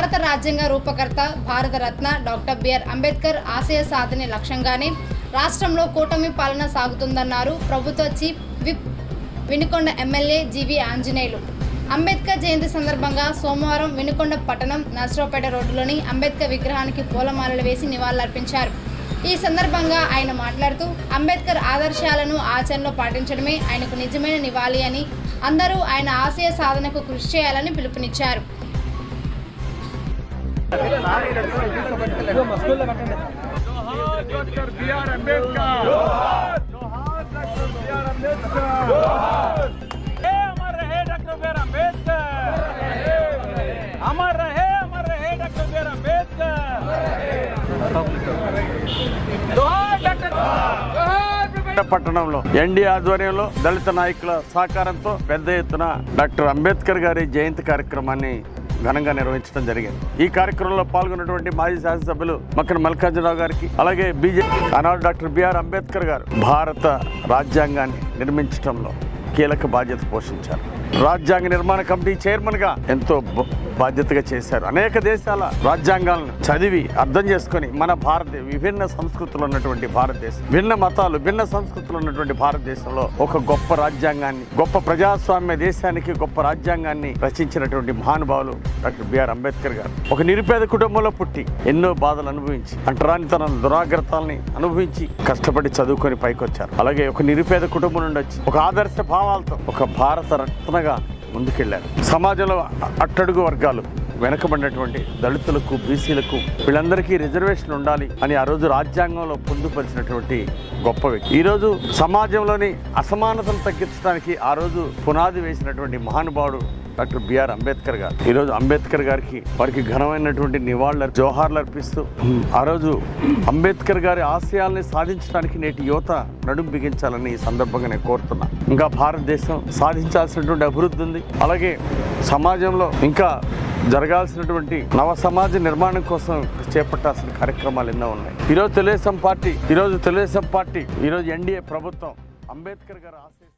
భారత రాజ్యాంగ రూపకర్త Bharat Ratna doctor BR Ambedkar ఆశయ సాధన లక్ష్యంగానే రాష్ట్రంలో కూటమి పాలన సాగుతుందన్నారు. ప్రభుత్వ chief whip Vinukonda MLA G V Anjaneyulu. Ambedkar Jayanti సందర్భంగా సోమవారం వినుకొండ పట్టణం నర్సరావుపేట రోడ్డులోని అంబేద్కర్ విగ్రహానికి పూలమాలలు వేసి నివాళులర్పించారు. ఈ సందర్భంగా ఆయన మాట్లాడుతూ అంబేద్కర్ ఆదర్శాలను ఆచరణలో పాటించడమే ఆయనకు నిజమైన నివాళి అని అందరూ ఆయన ఆశయ సాధనకు కృషి చేయాలని పిలుపునిచ్చారు. పట్టణంలో ఎన్డీ ఆధ్వర్యంలో దళిత నాయకుల సహకారంతో పెద్ద ఎత్తున డాక్టర్ అంబేద్కర్ గారి జయంతి కార్యక్రమాన్ని ఘనంగా నిర్వహించడం జరిగింది. ఈ కార్యక్రమంలో పాల్గొన్నటువంటి మాజీ శాసనసభ్యులు మక్కన మల్కార్జునరావు గారికి అలాగే బీజేపీ ఆనాడు డాక్టర్ బిఆర్ అంబేద్కర్ గారు భారత రాజ్యాంగాన్ని నిర్మించడంలో కీలక బాధ్యత పోషించారు. రాజ్యాంగ నిర్మాణ కమిటీ చైర్మన్గా ఎంతో బాధ్యతగా చేశారు. అనేక దేశాల రాజ్యాంగాలను చదివి అర్థం చేసుకొని మన భారత విభిన్న సంస్కృతులు ఉన్నటువంటి భారతదేశం భిన్న మతాలు భిన్న సంస్కృతులు ఉన్నటువంటి భారతదేశంలో ఒక గొప్ప రాజ్యాంగాన్ని గొప్ప ప్రజాస్వామ్య దేశానికి గొప్ప రాజ్యాంగాన్ని రచించినటువంటి మహానుభావులు డాక్టర్ బిఆర్ అంబేద్కర్ గారు. ఒక నిరుపేద కుటుంబంలో పుట్టి ఎన్నో బాధలు అనుభవించి అంటరానితనం దురాగ్రతాలని అనుభవించి కష్టపడి చదువుకొని పైకొచ్చారు. అలాగే ఒక నిరుపేద కుటుంబం నుండి వచ్చి ఒక ఆదర్శ భావాలతో ఒక భారత రత్నగా ముందుకెళ్ళారు సమాజంలో అట్టడుగు వర్గాలు వెనకబడినటువంటి దళితులకు బీసీలకు వీళ్ళందరికీ రిజర్వేషన్ ఉండాలి అని ఆ రోజు రాజ్యాంగంలో పొందుపరిచినటువంటి గొప్ప వ్యక్తి. ఈరోజు సమాజంలోని అసమానతను తగ్గించడానికి ఆ రోజు పునాది వేసినటువంటి మహానుభావుడు డాక్టర్ బిఆర్ అంబేద్కర్ గారు. ఈరోజు అంబేద్కర్ గారికి వారికి ఘనమైనటువంటి నివాళులు జోహార్లు అర్పిస్తూ ఆ రోజు అంబేద్కర్ గారి ఆశయాల్ని సాధించడానికి నేటి యువత నడుం బిగించాలని ఈ సందర్భంగా నేను కోరుతున్నా. ఇంకా భారతదేశం సాధించాల్సినటువంటి అభివృద్ధి ఉంది. అలాగే సమాజంలో ఇంకా జరగాల్సినటువంటి నవ సమాజ నిర్మాణం కోసం చేపట్టాల్సిన కార్యక్రమాలు ఎన్నో ఉన్నాయి. ఈరోజు తెలుగుదేశం పార్టీ ఈరోజు తెలుగుదేశం పార్టీ ఈరోజు ఎన్డీఏ ప్రభుత్వం అంబేద్కర్ గారు ఆశయ